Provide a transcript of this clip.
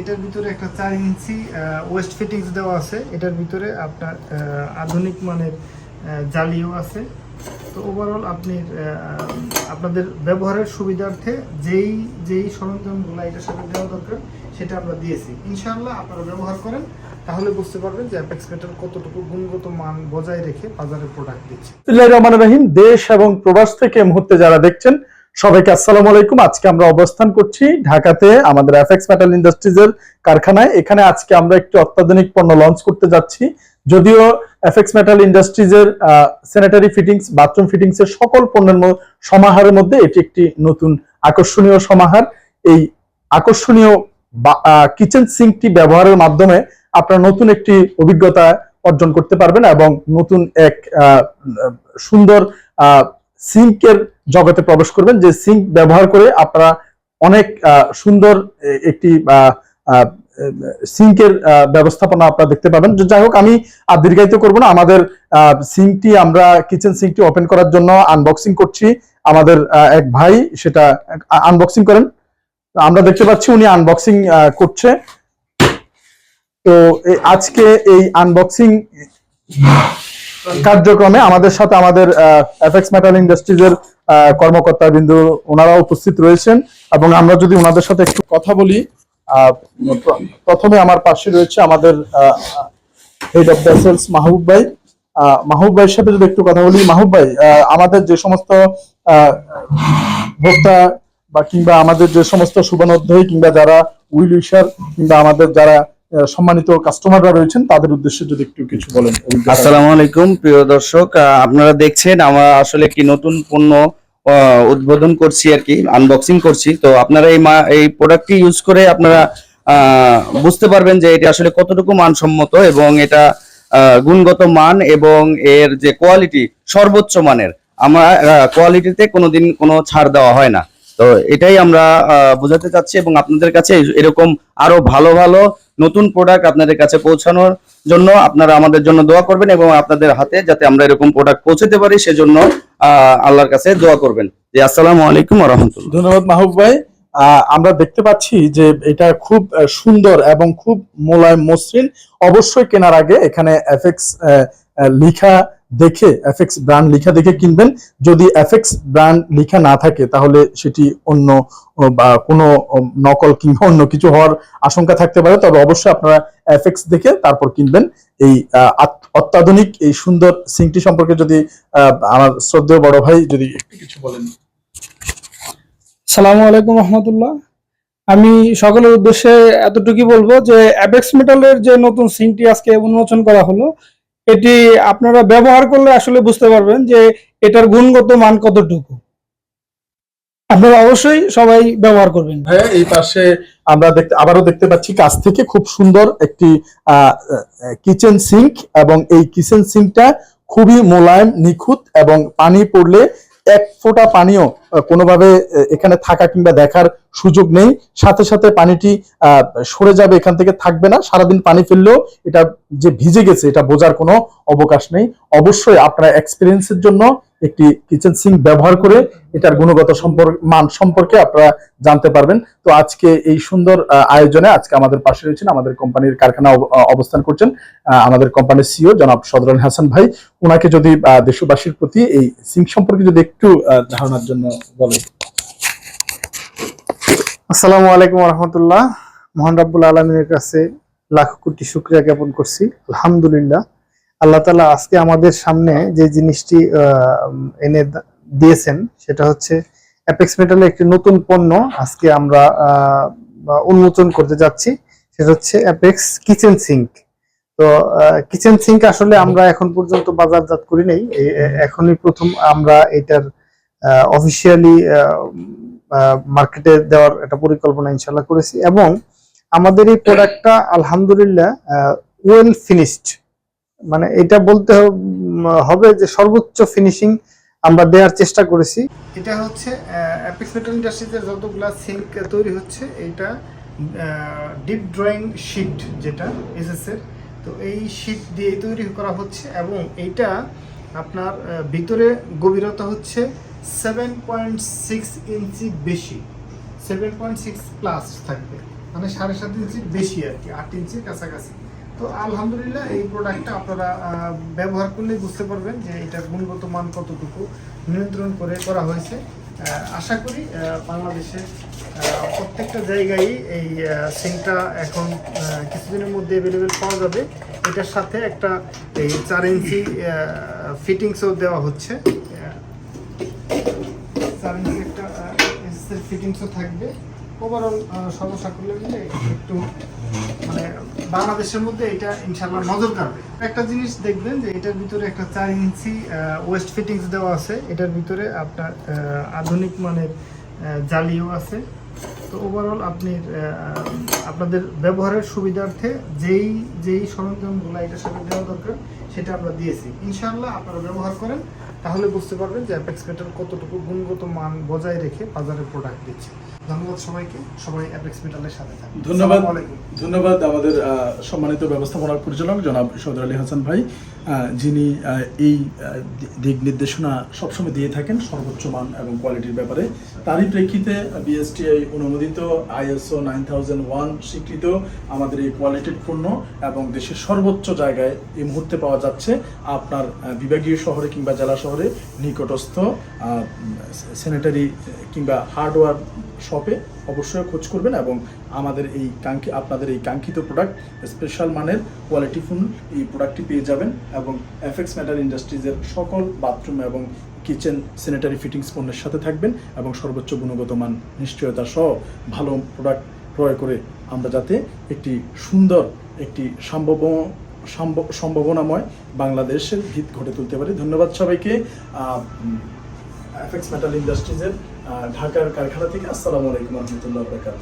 এটার ভিতরে একটা চার ইঞ্চি ওয়েস্ট ফিটিংস দেওয়া আছে। এটার ভিতরে আপনার আধুনিক মানের জালিও আছে। তো ওভারঅল আপনি আপনাদের ব্যবহারের সুবিধার্থে যেই যেই সরঞ্জামগুলো এটার সাথে দেওয়া দরকার, সেটা আমরা দিয়েছি। ইনশাআল্লাহ আপনারা ব্যবহার করেন, তাহলে বুঝতে পারবেন যে অ্যাপেক্স মেটাল কতটুকু গুণগত মান বজায় রেখে বাজারে প্রোডাক্ট দিচ্ছে। রহমানির রহিম, দেশ এবং প্রবাস থেকে মুহূর্তে যারা দেখছেন সবাইকে আসসালামু আলাইকুম। আজকে আমরা অবস্থান করছি ঢাকাতে আমাদের এফএক্স মেটাল ইন্ডাস্ট্রিজের কারখানায়। এখানে আজকে আমরা একটি অত্যাধুনিক পণ্য লঞ্চ করতে যাচ্ছি। যদিও এফএক্স মেটাল ইন্ডাস্ট্রিজের স্যানিটারি ফিটিংস বাথরুম ফিটিংস এর সকল পণ্যের সমাহারের মধ্যে এটি একটি নতুন আকর্ষণীয় সমাহার। এই আকর্ষণীয় কিচেন সিঙ্কটি ব্যবহারের মাধ্যমে আপনারা নতুন একটি অভিজ্ঞতা অর্জন করতে পারবেন এবং নতুন এক সুন্দর সিঙ্কের জগতে প্রবেশ করবেন, যে সিঙ্ক ব্যবহার করে আপনারা অনেক সুন্দর একটি সিঙ্কের ব্যবস্থাপনা আপনারা দেখতে পাবেন। যাই হোক, আমি আর দীর্ঘায়িত করব না। আমাদের সিঙ্কটি আমরা, কিচেন সিঙ্কটি ওপেন করার জন্য আনবক্সিং করছি। আমাদের এক ভাই সেটা আনবক্সিং করেন। আমরা দেখতে পাচ্ছি উনি আনবক্সিং করছে। তো আজকে এই আনবক্সিং কার্যক্রমে আমাদের সাথে আমাদের এফএক্স মেটাল ইন্ডাস্ট্রিজের কর্মকর্তা বিন্দু ওনারা উপস্থিত রয়েছেন এবং আমরা যদি ওনাদের সাথে একটু কথা বলি প্রথমে আমার পাশে রয়েছে আমাদের হেড অফ ভেসেলস মাহবুব ভাই। মাহবুব ভাইয়ের সাথে যদি একটু কথা বলি, মাহবুব ভাই আমাদের যে সমস্ত ভোক্তা বা কিংবা আমাদের যে সমস্ত শুভানুধ্যায়ী কিংবা যারা উইল উইশার কিংবা আমাদের যারা সম্মানিত কাস্টমাররা রয়েছেন, তাদের উদ্দেশ্যে যদি একটু কিছু বলেন। আসসালামু আলাইকুম, প্রিয় দর্শক। আপনারা দেখছেন, আমরা আসলে একটি নতুন পণ্য উদ্বোধন করছি আর কি আনবক্সিং করছি। তো আপনারা এই এই প্রোডাক্টটি ইউজ করে আপনারা বুঝতে পারবেন যে এটা আসলে কতটুকু মানসম্মত এবং এটা গুণগত মান এবং এর যে কোয়ালিটি সর্বোচ্চ মানের। আমরা কোয়ালিটিতে কোনোদিন কোনো ছাড় দেওয়া হয় না। তো এটাই আমরা বোঝাতে চাচ্ছি এবং আপনাদের কাছে এরকম আরও ভালো ভালো নতুন প্রোডাক্ট আপনাদের কাছে পৌঁছানোর জন্য আপনারা আমাদের জন্য দোয়া করবেন এবং আপনাদের হাতে যাতে আমরা এরকম প্রোডাক্ট পৌঁছাতে পারি সেজন্য আল্লাহর কাছে দোয়া করবেন। জি, আসসালামু আলাইকুম রহমতুল্লাহ ধন্যবাদ মাহবুব ভাই। আমরা দেখতে পাচ্ছি যে এটা খুব সুন্দর এবং খুব মোলায়েম মসৃণ। অবশ্যই কেনার আগে এখানে এফেক্স লিখা দেখে এফএক্স ব্র্যান্ড লিখা দেখে কিনবেন। যদি এফএক্স ব্র্যান্ড লিখা না থাকে, তাহলে সেটি অন্য বা কোনো নকল কিংবা অন্য কিছু হওয়ার আশঙ্কা থাকতে পারে। তবে অবশ্যই আপনারা এফএক্স দেখে তারপর কিনবেন। এই অত্যাধুনিক, এই সুন্দর সিংটি সম্পর্কে যদি আমার শ্রদ্ধেয় বড় ভাই যদি একটু কিছু বলেন। সালামু আলাইকুম রহমতুল্লাহ। আমি সকলের উদ্দেশ্যে এতটুকুই বলব যে অ্যাবেক্স মেটালের যে নতুন সিনটি আজকে উন্মোচন করা হলো এটি আপনারা ব্যবহার করলে আসলে বুঝতে পারবেন যে এটার গুণগত মান কতটুকু। আপনারা অবশ্যই সবাই ব্যবহার করবেন। হ্যাঁ এই পাশে আমরা দেখতে, আবারও দেখতে পাচ্ছি কাছ থেকে খুব সুন্দর একটি কিচেন সিঙ্ক এবং এই কিচেন সিঙ্কটা খুবই মোলায়েম, নিখুঁত এবং পানি পড়লে এক ফোঁটা পানিও কোনোভাবে এখানে থাকা কিংবা দেখার সুযোগ নেই। সাথে সাথে পানিটি সরে যাবে এখান থেকে, থাকবে না। সারাদিন পানি ফেললেও এটা যে ভিজে গেছে, এটা বোঝার কোনো অবকাশ নেই। অবশ্যই আপনার এক্সপিরিয়েন্সের জন্য একটি কিচেন সিঙ্ক ব্যবহার করে এটার গুণগত সম্পর্ক মান সম্পর্কে আপনারা জানতে পারবেন। তো আজকে এই সুন্দর আয়োজনে আজকে আমাদের পাশে রয়েছেন আমাদের কোম্পানির কারখানা অবস্থান করছেন আমাদের কোম্পানির সিও জনাব সদরুল হাসান ভাই। ওনাকে যদি দেশবাসীর প্রতি এই সিঙ্ক সম্পর্কে যদি একটু ধারণার জন্য বলেন। আসসালামু আলাইকুম রহমতুল্লাহ মোহান রাব্বুল আলমিনের কাছে লাখ কোটি শুক্রিয়া জ্ঞাপন করছি। আলহামদুলিল্লাহ। আল্লাহ তালা আজকে আমাদের সামনে যে জিনিসটি এনে দিয়েছেন, সেটা হচ্ছে অ্যাপেক্স মেটালে একটি নতুন পণ্য আজকে আমরা উন্মোচন করতে যাচ্ছি। সেটা হচ্ছে অ্যাপেক্স কিচেন সিঙ্ক তো কিচেন সিঙ্ক আসলে আমরা এখন পর্যন্ত বাজারজাত করি নাই। এখনই প্রথম আমরা এটার অফিসিয়ালি মার্কেটে দেওয়ার একটা পরিকল্পনা ইনশাল্লাহ করেছি। এবং আমাদের এই প্রোডাক্টটা আলহামদুলিল্লাহ ওয়েল ফিনিশড মানে এটা বলতে হবে যে সর্বোচ্চ ফিনিশিং আমরা দেওয়ার চেষ্টা করেছি। এটা হচ্ছে অ্যাপিক্স মেটাল ইন্ডাস্ট্রিতে যতগুলা সিঙ্ক তৈরি হচ্ছে, এটা ডিপ ড্রয়িং শিট যেটা এসএসএর তো এই শিট দিয়ে তৈরি করা হচ্ছে এবং এইটা আপনার ভিতরে গভীরতা হচ্ছে সেভেন পয়েন্ট সিক্স ইঞ্চি বেশি সেভেন পয়েন্ট সিক্স প্লাস থাকবে মানে সাড়ে সাত ইঞ্চির বেশি আর কি, আট ইঞ্চির কাছাকাছি। তো আলহামদুলিল্লাহ এই প্রোডাক্টটা আপনারা ব্যবহার করলে বুঝতে পারবেন যে এটার গুণগত মান কতটুকু নিয়ন্ত্রণ করে করা হয়েছে। আশা করি বাংলাদেশে প্রত্যেকটা জায়গায় এই সিংটা এখন কিছুদিনের মধ্যে অ্যাভেলেবেল পাওয়া যাবে। এটার সাথে একটা এই চার ইঞ্চি ফিটিংসও দেওয়া হচ্ছে। চার ইঞ্চি একটা ফিটিংসও থাকবে। ওভারঅল সর্বসাকুল্যে মিলে একটু মানে বাংলাদেশের মধ্যে এটা ইনশাল্লাহ নজর কাড়বে। একটা জিনিস দেখবেন যে এটার ভিতরে একটা চার ইঞ্চি ওয়েস্ট ফিটিংস দেওয়া আছে। এটার ভিতরে আপনার আধুনিক মানের জালিও আছে। তো ওভারঅল আপনি আপনাদের ব্যবহারের সুবিধার্থে যেই যেই সরঞ্জামগুলো এটার সাথে দেওয়া দরকার, সেটা আমরা দিয়েছি। ইনশাআল্লাহ আপনারা ব্যবহার করেন, তাহলে বুঝতে পারবেন যে অ্যাপেক্স মেটাল কতটুকু গুণগত মান বজায় রেখে বাজারে প্রোডাক্ট দিচ্ছে। ধন্যবাদ সবাইকে। সবাই অ্যাপেক্স মেটালের সাথে থাকুন। ধন্যবাদ। ধন্যবাদ আমাদের সম্মানিত ব্যবস্থাপনা পরিচালক জনাব সৌদর আলী হাসান ভাই যিনি এই দিক নির্দেশনা সবসময় দিয়ে থাকেন সর্বোচ্চ মান এবং কোয়ালিটির ব্যাপারে। তারই প্রেক্ষিতে বিএসটিআই অনুমোদিত আইএসও নাইন থাউজেন্ড ওয়ান স্বীকৃত আমাদের এই কোয়ালিটির পণ্য এবং দেশের সর্বোচ্চ জায়গায় এই মুহূর্তে পাওয়া যাচ্ছে আপনার বিভাগীয় শহরে কিংবা জেলা শহরে নিকটস্থ স্যানিটারি কিংবা হার্ডওয়্যার শপে অবশ্যই খোঁজ করবেন এবং আমাদের এই কাঙ্ক্ষি, আপনাদের এই কাঙ্ক্ষিত প্রোডাক্ট স্পেশাল মানের কোয়ালিটি কোয়ালিটিফুল এই প্রোডাক্টটি পেয়ে যাবেন এবং এফএক্স ম্যাটার ইন্ডাস্ট্রিজের সকল বাথরুম এবং কিচেন স্যানিটারি ফিটিংস পণ্যের সাথে থাকবেন এবং সর্বোচ্চ গুণগত মান নিশ্চয়তা সহ ভালো প্রোডাক্ট ক্রয় করে আমরা যাতে একটি সুন্দর, একটি সম্ভব সম্ভাবনাময় বাংলাদেশের ভিত ঘটে তুলতে পারি। ধন্যবাদ সবাইকে। এফএক্স মেটাল ইন্ডাস্ট্রিজের ঢাকার কারখানা থেকে আসসালামু আলাইকুম রহমতুল্লাহ বরকাত